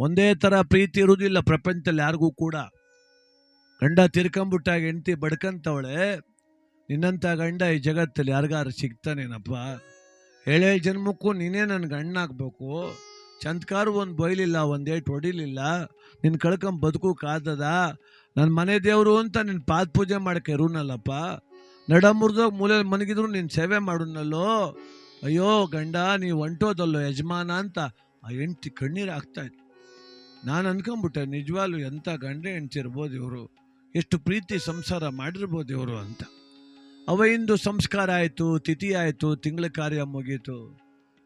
ಒಂದೇ ಥರ ಪ್ರೀತಿ ಇರುವುದಿಲ್ಲ ಪ್ರಪಂಚದಲ್ಲಿ ಯಾರಿಗೂ ಕೂಡ. ಗಂಡ ತಿರ್ಕೊಂಬಿಟ್ಟಾಗ ಹೆಂಡತಿ ಬಡ್ಕಂತವಳೆ, ನಿನ್ನಂಥ ಗಂಡ ಈ ಜಗತ್ತಲ್ಲಿ ಯಾರಿಗಾರು ಸಿಗ್ತಾನೇನಪ್ಪ? ಏಳೇಳು ಜನ್ಮಕ್ಕೂ ನೀನೇ ನನ್ನ ಗಂಡ ಹಾಕ್ಬೇಕು ಚಂದ್ಕಾರು ಒಂದು ಬೈಲಿಲ್ಲ ಒಂದೇಟ್ ಹೊಡಿಲಿಲ್ಲ. ನಿನ್ನ ಕಳ್ಕೊಂಡು ಬದುಕು ಕಾದದ. ನನ್ನ ಮನೆ ದೇವರು ಅಂತ ನಿನ್ನ ಪಾದ ಪೂಜೆ ಮಾಡಕ್ಕೆ ಇರುನಲ್ಲಪ್ಪ? ನಡ ಮುರಿದೋಗಿ ಮೂಲೆಯಲ್ಲಿ ಮನಗಿದ್ರು ನೀನು ಸೇವೆ ಮಾಡುನಲ್ಲೋ? ಅಯ್ಯೋ ಗಂಡ ನೀವು ಹೊಂಟೋದಲ್ಲೋ ಯಜಮಾನ ಅಂತ ಆ ಹೆಂಡ್ತಿ ಕಣ್ಣೀರು ಆಗ್ತಾ ಇತ್ತು ನಾನು ಅನ್ಕೊಂಬಿಟ್ಟೆ, ನಿಜವಾಗ್ಲೂ ಎಂಥ ಗಂಡ ಹೆಣ್ತಿರ್ಬೋದು ಇವರು, ಎಷ್ಟು ಪ್ರೀತಿ ಸಂಸಾರ ಮಾಡಿರ್ಬೋದು ಇವರು ಅಂತ. ಅವ ಇಂದು ಸಂಸ್ಕಾರ ಆಯಿತು, ತಿಥಿ ಆಯಿತು, ತಿಂಗಳ ಕಾರ್ಯ ಮುಗೀತು.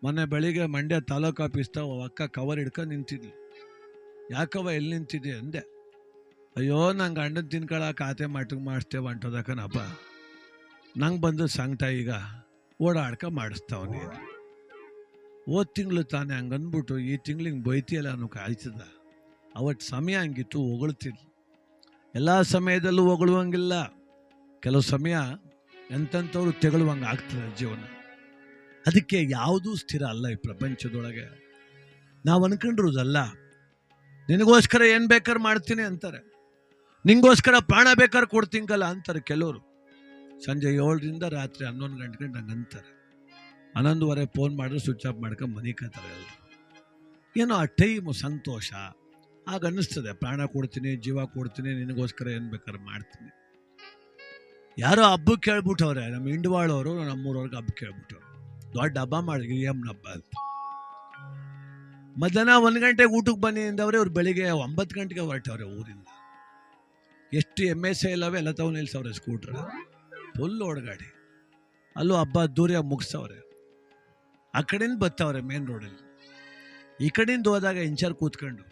ಮೊನ್ನೆ ಬೆಳಿಗ್ಗೆ ಮಂಡ್ಯ ತಾಲೂಕು ಆಫೀಸ್ದ ಅಕ್ಕ ಕವರ್ ಹಿಡ್ಕೊಂಡು ನಿಂತಿದ್ಲು. ಯಾಕವ ಎಲ್ಲಿ ನಿಂತಿದೆ ಅಂದೆ. ಅಯ್ಯೋ, ನಂಗೆ ಗಂಡನ ತಿನ್ಕೊಳ ಖಾತೆ ಮಟ್ಟಿಗೆ ಮಾಡಿಸ್ತೇವೆ ಅಂಟೋದಕ್ಕನಪ್ಪ ನಂಗೆ ಬಂದು ಸಂಗ್ತಾ ಈಗ. ಓಡಾಡ್ಕ ಮಾಡಿಸ್ತಾವನಿ ಹೋದ ತಿಂಗಳು ತಾನೇ ಹಂಗೆ ಅಂದ್ಬಿಟ್ಟು ಈ ತಿಂಗ್ಳಿಗೆ ಬೈತಿಯಲ್ಲ ಅನ್ನೋ ಕಾಯ್ತದ. ಅವತ್ತು ಸಮಯ ಹಂಗಿತ್ತು ಹೊಗಳ್ತಿದ್ಲು ಎಲ್ಲ ಸಮಯದಲ್ಲೂ ಹೊಗಳುವಂಗಿಲ್ಲ. ಕೆಲವು ಸಮಯ ಎಂತೆಂಥವ್ರು ತೆಗಳುವಂಗೆ ಆಗ್ತದೆ ಜೀವನ. ಅದಕ್ಕೆ ಯಾವುದೂ ಸ್ಥಿರ ಅಲ್ಲ ಈ ಪ್ರಪಂಚದೊಳಗೆ. ನಾವು ಅನ್ಕೊಂಡಿರೋದಲ್ಲ, ನಿನಗೋಸ್ಕರ ಏನು ಬೇಕಾದ್ರೆ ಮಾಡ್ತೀನಿ ಅಂತಾರೆ. ನಿಂಗೋಸ್ಕರ ಪ್ರಾಣ ಬೇಕಾದ್ರೆ ಕೊಡ್ತೀಂಗಲ್ಲ ಅಂತಾರೆ ಕೆಲವರು. ಸಂಜೆ ಏಳರಿಂದ ರಾತ್ರಿ ಹನ್ನೊಂದು ಗಂಟೆಗೆ ನಂಗೆ ಅಂತಾರೆ. ಹನ್ನೊಂದುವರೆ ಫೋನ್ ಮಾಡಿದ್ರೆ ಸ್ವಿಚ್ ಆಫ್ ಮಾಡ್ಕೊಂಡು ಮನಿಕತ್ತಾರೆ ಎಲ್ಲರು ಏನೋ ಆ ಟೈಮು ಸಂತೋಷ. ಆಗ ಅನ್ನಿಸ್ತದೆ, ಪ್ರಾಣ ಕೊಡ್ತೀನಿ, ಜೀವ ಕೊಡ್ತೀನಿ, ನಿನಗೋಸ್ಕರ ಏನು ಬೇಕಾದ್ರೆ ಮಾಡ್ತೀನಿ. ಯಾರೋ ಹಬ್ಬಕ್ಕೆ ಕೇಳ್ಬಿಟ್ಟವ್ರೆ, ನಮ್ಮ ಇಂಡವಾಳವರು ನಮ್ಮೂರವ್ರಿಗೆ ಹಬ್ಬ ಕೇಳ್ಬಿಟ್ಟವ್ರು. ದೊಡ್ಡ ಹಬ್ಬ ಮಾಡಿದ್ವಿ ಏಮ್ನ ಹಬ್ಬ ಅಂತ. ಮಧ್ಯಾಹ್ನ ಒಂದು ಗಂಟೆಗೆ ಊಟಕ್ಕೆ ಬನ್ನಿ ಅಂದವ್ರೆ ಅವ್ರು ಬೆಳಿಗ್ಗೆ ಒಂಬತ್ತು ಗಂಟೆಗೆ ಹೊರಟವ್ರೆ ಊರಿಂದ. ಎಷ್ಟು ಎಂ ಎಸ್ ಇಲ್ಲವೇ, ಎಲ್ಲ ತಗೊಂಡು ನಿಲ್ಸವ್ರೆ ಸ್ಕೂಟ್ರ್ ಫುಲ್ ಓಡಗಾಡಿ. ಅಲ್ಲೂ ಹಬ್ಬ ದೂರ ಮುಗಿಸವ್ರೆ ಆ ಕಡೆಯಿಂದ ಬತ್ತವ್ರೆ ಮೇನ್ ರೋಡಲ್ಲಿ ಈ ಕಡೆಯಿಂದ ಹೋದಾಗ ಇಂಚರ್ ಕೂತ್ಕೊಂಡು.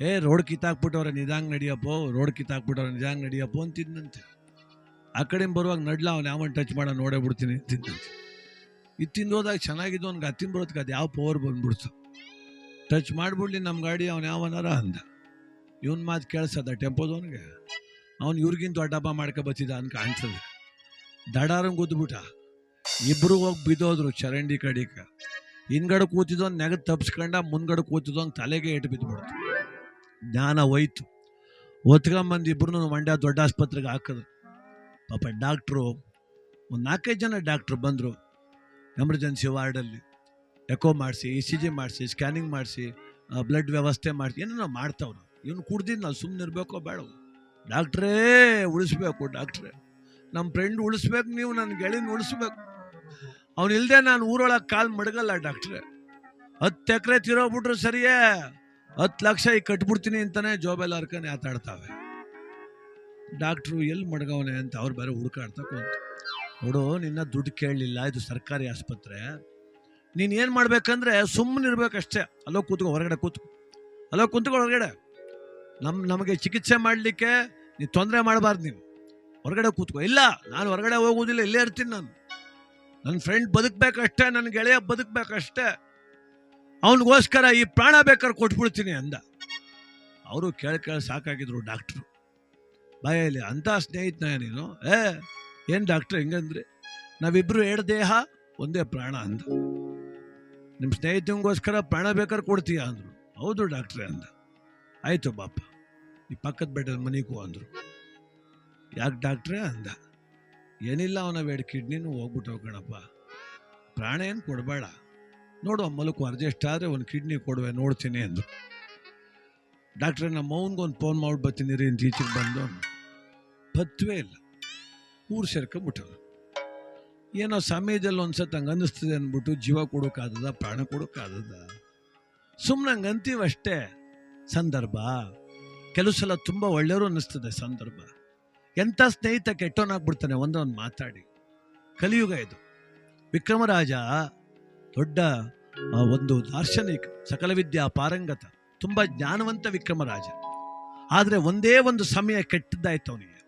ಏ, ರೋಡ್ ಕಿತ್ತಾಕ್ಬಿಟ್ಟವ್ರೆ ನಿಧಾಂಗ್ ನಡಿಯಪ್ಪೋ, ರೋಡ್ ಕಿತ್ತಾಕ್ಬಿಟ್ಟವ್ರೆ ನಿಧಾಂಗ್ ನಡಿಯಪ್ಪೋ ಅಂತಿದ್ನಂತೆ. ಆ ಕಡೆಯಿಂದ ಬರುವಾಗ ನಡ್ಲ, ಅವ್ನು ಯಾವನ್ ಟಚ್ ಮಾಡೋ, ನೋಡೇ ಬಿಡ್ತೀನಿ ಅಂತಿದ್ದಂತೆ ಇದು ತಿಂದೋದಾಗ ಚೆನ್ನಾಗಿದ್ದು ಅವ್ನಿಗೆ ಹತ್ತಿನ ಬರೋದಕ್ಕೆ ಅದು ಯಾವ ಪವರ್ ಬಂದ್ಬಿಡ್ತು. ಟಚ್ ಮಾಡ್ಬಿಡ್ಲಿ ನಮ್ಮ ಗಾಡಿ, ಅವ್ನು ಯಾವನಾರ ಅಂದ. ಇವನ್ ಮಾತು ಕೇಳಿಸದ ಟೆಂಪೋದವನಿಗೆ ಅವ್ನು ಇವ್ರಿಗಿಂತ ದೊಡ್ಡ ಹಬ್ಬ ಮಾಡ್ಕೊ ಬತ್ತಿದ ಅನ್ಕ ಕಾಣ್ತದೆ. ದಡಾರಂಗ್ ಗುದ್ಬಿಟ್ಟ ಇಬ್ರು ಹೋಗಿ ಬಿದ್ದೋದ್ರು ಚರಂಡಿ ಕಡಿಕ. ಹಿಂದ್ಗಡೆ ಕೂತಿದ್ದವನ್ ನೆಗದ್ ತಪ್ಸ್ಕೊಂಡ, ಮುಂದ್ಗಡೆ ಕೂತಿದ್ದವನ್ ತಲೆಗೆ ಏಟು ಬಿದ್ದುಬಿಡ್ತು ಜ್ಞಾನ ಹೋಯ್ತು. ಒತ್ಕೊಂಬಂದು ಇಬ್ರು ಮಂಡ್ಯ ದೊಡ್ಡ ಆಸ್ಪತ್ರೆಗೆ ಹಾಕಿದ್ರು. ಪಾಪ ಡಾಕ್ಟ್ರು, ಒಂದು ನಾಲ್ಕೈದು ಜನ ಡಾಕ್ಟ್ರು ಬಂದರು ಎಮರ್ಜೆನ್ಸಿ ವಾರ್ಡಲ್ಲಿ. ಎಕೋ ಮಾಡಿಸಿ, ಇ ಸಿ ಜಿ ಮಾಡಿಸಿ, ಸ್ಕ್ಯಾನಿಂಗ್ ಮಾಡಿಸಿ ಬ್ಲಡ್ ವ್ಯವಸ್ಥೆ ಮಾಡಿಸಿ, ಏನೇನೋ ಮಾಡ್ತಾವ್ರು. ಇವನು ಕುಡ್ದಿದ್ದು ನಾವು ಸುಮ್ಮನೆ ಇರಬೇಕೋ ಬೇಡ ಡಾಕ್ಟ್ರೇ ಉಳಿಸ್ಬೇಕು ಡಾಕ್ಟ್ರೇ. ನಮ್ಮ ಫ್ರೆಂಡ್ ಉಳಿಸ್ಬೇಕು, ನೀವು ನನ್ನ ಗೆಳೆಯನ ಉಳಿಸ್ಬೇಕು. ಅವನಿಲ್ಲದೆ ನಾನು ಊರೊಳಗೆ ಕಾಲು ಮಡಗಲ್ಲ ಡಾಕ್ಟ್ರೇ. ಹತ್ತು ಎಕರೆ ತಿರೋಗ್ಬಿಟ್ರು ಸರಿಯೇ. ಹತ್ತು ಲಕ್ಷ ಈಗ ಕಟ್ಬಿಡ್ತೀನಿ ಅಂತಾನೆ ಜೋಬೆಲ್ಲ ಹರ್ಕೊಂಡು ಆತಾಡ್ತಾವೆ. ಡಾಕ್ಟ್ರು ಎಲ್ಲಿ ಮಡಗವನೆ ಅಂತ ಅವ್ರು ಬೇರೆ ಹುಡುಕಾಡ್ತಾ ಕುಂತು. ನೋಡು, ನಿನ್ನ ದುಡ್ಡು ಕೇಳಲಿಲ್ಲ, ಇದು ಸರ್ಕಾರಿ ಆಸ್ಪತ್ರೆ. ನೀನು ಏನು ಮಾಡ್ಬೇಕಂದ್ರೆ ಸುಮ್ಮನೆ ಇರ್ಬೇಕಷ್ಟೇ. ಅಲ್ಲೋ ಕೂತ್ಕೊ, ಹೊರಗಡೆ ಕೂತ್ಕೊ. ಅಲ್ಲೋ ಕೂತ್ಕೊ ಹೊರಗಡೆ. ನಮ್ಮ ನಮಗೆ ಚಿಕಿತ್ಸೆ ಮಾಡಲಿಕ್ಕೆ ನೀವು ತೊಂದರೆ ಮಾಡಬಾರ್ದು ನೀವು ಹೊರಗಡೆ ಕೂತ್ಕೋ. ಇಲ್ಲ, ನಾನು ಹೊರಗಡೆ ಹೋಗೋದಿಲ್ಲ, ಇಲ್ಲೇ ಇರ್ತೀನಿ ನಾನು. ನನ್ನ ಫ್ರೆಂಡ್ ಬದುಕಬೇಕಷ್ಟೇ ನನ್ನ ಗೆಳೆಯ ಬದುಕಬೇಕಷ್ಟೇ. ಅವನಿಗೋಸ್ಕರ ಈ ಪ್ರಾಣ ಬೇಕಾದ್ರೆ ಕೊಟ್ಬಿಡ್ತೀನಿ ಅಂದ. ಅವರು ಕೇಳಿ ಕೇಳಿ ಸಾಕಾಗಿದ್ರು ಡಾಕ್ಟ್ರು. ಬಾಯಲ್ಲಿ ಅಂಥ ಸ್ನೇಹಿತನ ನೀನು? ಏ, ಏನು ಡಾಕ್ಟ್ರ್ ಹೆಂಗಂದ್ರೆ? ನಾವಿಬ್ರು ಎರಡು ದೇಹ, ಒಂದೇ ಪ್ರಾಣ ಅಂದ. ನಿಮ್ಮ ಸ್ನೇಹಿತನಿಗೋಸ್ಕರ ಪ್ರಾಣ ಬೇಕಾದ್ರೆ ಕೊಡ್ತೀಯ ಅಂದರು. ಹೌದು ಡಾಕ್ಟ್ರೆ ಅಂದ. ಆಯಿತು ಬಾಪ ಈ ಪಕ್ಕದ ಬೆಟ್ಟದ ಮನೆಗೂ ಅಂದರು. ಯಾಕೆ ಡಾಕ್ಟ್ರೇ ಅಂದ. ಏನಿಲ್ಲ ಅವನ ಎರಡು ಕಿಡ್ನಿನೂ ಹೋಗ್ಬಿಟ್ಟು ಕಣಪ್ಪ. ಪ್ರಾಣ ಏನು ಕೊಡಬೇಡ. ನೋಡು ಮಲಕು ಅರ್ಜೆಸ್ಟ್ ಆದರೆ ಒಂದು ಕಿಡ್ನಿ ಕೊಡುವೆ, ನೋಡ್ತೀನಿ ಅಂದರು. ಡಾಕ್ಟ್ರೆ ನಮ್ಮ ಒಂದು ಫೋನ್ ಮಾಡಿ ಬರ್ತೀನಿ ರೀ ಅಂತ ಈಚೆಗೆ ಬಂದು ಪತ್ವೇ ಇಲ್ಲ. ಊರು ಸೇರ್ಕೊಂಬಿಟ್ಟರು ಏನೋ ಸಮಯದಲ್ಲಿ ಒಂದ್ಸತಿ ಹಂಗೆ ಅನ್ನಿಸ್ತದೆ ಅಂದ್ಬಿಟ್ಟು ಜೀವ ಕೊಡೋಕ್ಕಾದದ ಪ್ರಾಣ ಕೊಡೋಕ್ಕಾದದ ಸುಮ್ಮನೆ ಹಂಗೆ ಅಂತೀವಷ್ಟೇ ಸಂದರ್ಭ. ಕೆಲವು ಸಲ ತುಂಬ ಒಳ್ಳೆಯವರು ಅನ್ನಿಸ್ತದೆ ಸಂದರ್ಭ. ಎಂಥ ಸ್ನೇಹಿತ ಕೆಟ್ಟವನಾಗ್ಬಿಡ್ತಾನೆ ಒಂದೊಂದು ಮಾತಾಡಿ. ಕಲಿಯುಗ ಇದು. ವಿಕ್ರಮರಾಜ, ದೊಡ್ಡ ಒಂದು ದಾರ್ಶನಿಕ ಸಕಲ ವಿದ್ಯಾ ಪಾರಂಗತ, ತುಂಬ ಜ್ಞಾನವಂತ ವಿಕ್ರಮರಾಜ. ಆದರೆ ಒಂದೇ ಒಂದು ಸಮಯ ಕೆಟ್ಟದ್ದಾಯ್ತು ಅವನಿಗೆ.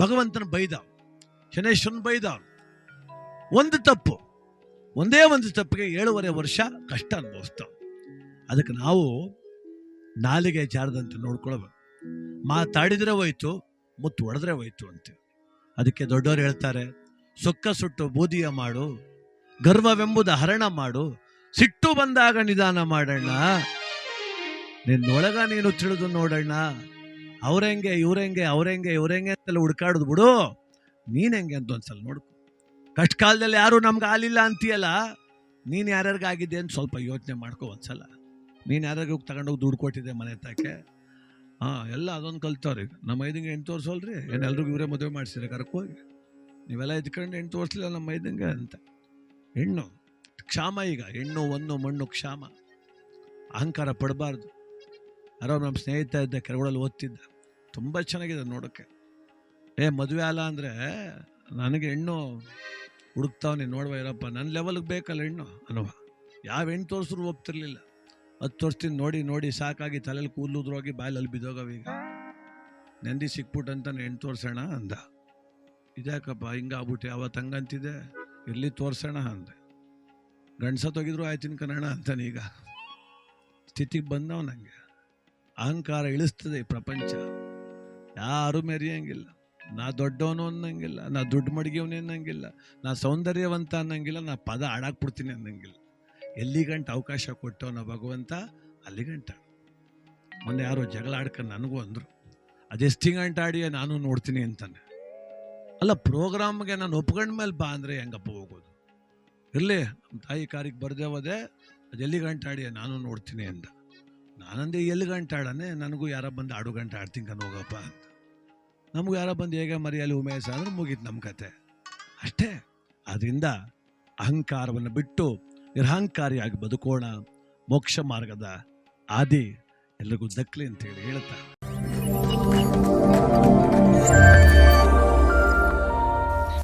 ಭಗವಂತನ ಬೈದ, ಶನೇಶ್ವರನ್ ಬೈದ, ಒಂದು ತಪ್ಪು, ಒಂದೇ ಒಂದು ತಪ್ಪಿಗೆ ಏಳುವರೆ ವರ್ಷ ಕಷ್ಟ ಅನುಭವಿಸ್ತಾವ ಅದಕ್ಕೆ ನಾವು ನಾಲಿಗೆ ಜಾರದಂತೆ ನೋಡ್ಕೊಳ್ಬೇಕು. ಮಾತಾಡಿದ್ರೆ ಹೋಯ್ತು, ಮುತ್ತು ಒಡೆದ್ರೆ ಹೋಯ್ತು ಅಂತೀವಿ ಅದಕ್ಕೆ ದೊಡ್ಡವರು ಹೇಳ್ತಾರೆ, ಸೊಕ್ಕ ಸುಟ್ಟು ಬೂದಿಯ ಮಾಡು, ಗರ್ವವೆಂಬುದ ಹರಣ ಮಾಡು ಸಿಟ್ಟು ಬಂದಾಗ ನಿಧಾನ ಮಾಡೋಣ ನಿನ್ನೊಳಗ ನೀನು ತಿಳಿದು ನೋಡಣ್ಣ. ಅವ್ರೆಂಗೆ ಇವ್ರೆಂಗೆ ಅವ್ರೆಂಗೆ ಇವ್ರೆಂಗೆ ಅಂತೆಲ್ಲ ಹುಡ್ಕಾಡುದು ಬಿಡು. ನೀನು ಹೆಂಗೆ ಅಂತ ಒಂದ್ಸಲ ನೋಡ್ಕೊ. ಕಷ್ಟ ಕಾಲದಲ್ಲಿ ಯಾರು ನಮ್ಗೆ ಆಲಿಲ್ಲ ಅಂತೀಯಲ್ಲ, ನೀನು ಯಾರ್ಯಾರಿಗೆ ಆಗಿದೆ ಅಂತ ಸ್ವಲ್ಪ ಯೋಚನೆ ಮಾಡ್ಕೊ ಒಂದ್ಸಲ. ನೀನು ಯಾರ್ಯಾರಿಗೆ ತಗೊಂಡೋಗಿ ದುಡ್ಡು ಕೊಟ್ಟಿದ್ದೆ ಮನೆ ತಾಕೆ ಹಾಂ, ಎಲ್ಲ ಅದೊಂದು ಕಲ್ತವ್ರಿ ನಮ್ಮ ಐದಂಗೆ ಎಂಟು ತೋರಿಸೋಲ್ರಿ ಏನು ಎಲ್ರಿಗೂ ಇವರೇ ಮದುವೆ ಮಾಡಿಸಿರಿ ಕರ್ಕೋಗಿ. ನೀವೆಲ್ಲ ಇದ್ಕೊಂಡು ಹೆಣ್ಣು ತೋರಿಸ್ಲಿಲ್ಲ ನಮ್ಮ ಐದಂಗೆ ಅಂತ. ಹೆಣ್ಣು. ಕ್ಷಾಮ ಈಗ, ಹೆಣ್ಣು ಒಂದು, ಮಣ್ಣು ಕ್ಷಾಮ. ಅಹಂಕಾರ ಪಡಬಾರ್ದು. ಯಾರೋ ನಮ್ಮ ಸ್ನೇಹಿತ ಇದ್ದ ಕೆರಗಳಲ್ಲಿ ಓದ್ತಿದ್ದ. ತುಂಬ ಚೆನ್ನಾಗಿದೆ ನೋಡೋಕ್ಕೆ. ಏ, ಮದುವೆ ಅಲ್ಲ ಅಂದರೆ ನನಗೆ ಹೆಣ್ಣು ಹುಡುಕ್ತಾವನಿ, ನೋಡುವ ಇರಪ್ಪ ನನ್ನ ಲೆವೆಲ್ಗೆ ಬೇಕಲ್ಲ ಹೆಣ್ಣು? ಅನ್ನುವ ಯಾವ ಹೆಣ್ಣು ತೋರಿಸ್ರು ಒಪ್ತಿರ್ಲಿಲ್ಲ. ಅದು ವರ್ಷದಿಂದ ನೋಡಿ ನೋಡಿ, ಸಾಕಾಗಿ ತಲೆಯಲ್ಲಿ ಕೂದಲುದ್ರೋಗಿ ಬಾಯಲ್ಲಿ ಬಿದ್ದೋಗವೀಗ ನೆಂದಿ ಸಿಕ್ಬಿಟ್ಟಂತ ಹೆಣ್ಣು ತೋರಿಸೋಣ ಅಂದ. ಇದ್ಯಾಕಪ್ಪ, ಹಿಂಗಾಗ್ಬಿಟ್ಟು ಯಾವತ್ತು ಹಂಗಂತಿದೆ ಇರ್ಲಿ ತೋರ್ಸೋಣ ಅಂದೆ. ಗಂಡಸ ತೆಗಿದ್ರು ಆಯ್ತಿನ ಕನ್ನಡ ಅಂತಾನೆ ಈಗ. ಸ್ಥಿತಿಗೆ ಬಂದವ ನನಗೆ ಅಹಂಕಾರ ಇಳಿಸ್ತದೆ ಈ ಪ್ರಪಂಚ. ಯಾರು ಮೆರೆಯಂಗಿಲ್ಲ. ನಾ ದೊಡ್ಡವನು ಅನ್ನಂಗಿಲ್ಲ, ನಾ ದುಡ್ಡು ಮಡಗಿಯವನೇ ಅನ್ನಂಗಿಲ್ಲ, ನಾ ಸೌಂದರ್ಯವಂತ ಅನ್ನಂಗಿಲ್ಲ, ನಾ ಪದ ಆಡಾಕ್ಬಿಡ್ತೀನಿ ಅನ್ನಂಗಿಲ್ಲ. ಎಲ್ಲಿಗಂಟ ಅವಕಾಶ ಕೊಟ್ಟವನ ಭಗವಂತ ಅಲ್ಲಿಗಂಟ ಮೊನ್ನೆ ಯಾರೋ ಜಗಳ ಆಡ್ಕೊಂಡು ನನಗೂ ಅಂದರು ಅದೆಷ್ಟು ಗಂಟೆ ಆಡಿಯ ನಾನು ನೋಡ್ತೀನಿ ಅಂತಾನೆ. ಅಲ್ಲ, ಪ್ರೋಗ್ರಾಮ್ಗೆ ನಾನು ಒಪ್ಕೊಂಡ್ಮೇಲೆ ಬಾ ಅಂದರೆ ಹೆಂಗಪ್ಪ ಹೋಗೋದು ಇರಲಿ ತಾಯಿ ಕಾರಿಗೆ ಬರದೆ ಹೋದೆ, ಅದು ಎಲ್ಲಿ ಗಂಟಾಡಿ ನಾನು ನೋಡ್ತೀನಿ ಅಂದ. ನಾನಂದೆ ಎಲ್ಲಿ ಗಂಟಾಡನೆ ನನಗೂ ಯಾರ ಬಂದು ಆಡು ಗಂಟೆ ಆಡ್ತೀನಿ ಕಣ್ ಹೋಗಪ್ಪ ಅಂತ. ನಮಗೂ ಯಾರ ಬಂದು ಹೇಗೆ ಮರಿಯಲ್ಲಿ ಉಮೇಶ ಅಂದ್ರೆ ಮುಗೀತು ನಮ್ಮ ಕತೆ. ಅಷ್ಟೇ. ಅದರಿಂದ ಅಹಂಕಾರವನ್ನು ಬಿಟ್ಟು ನಿರಹಂಕಾರಿಯಾಗಿ ಬದುಕೋಣ, ಮೋಕ್ಷ ಮಾರ್ಗದ ಆದಿ ಎಲ್ರಿಗೂ ದಕ್ಕಲಿ ಅಂತೇಳಿ ಹೇಳ್ತಾ.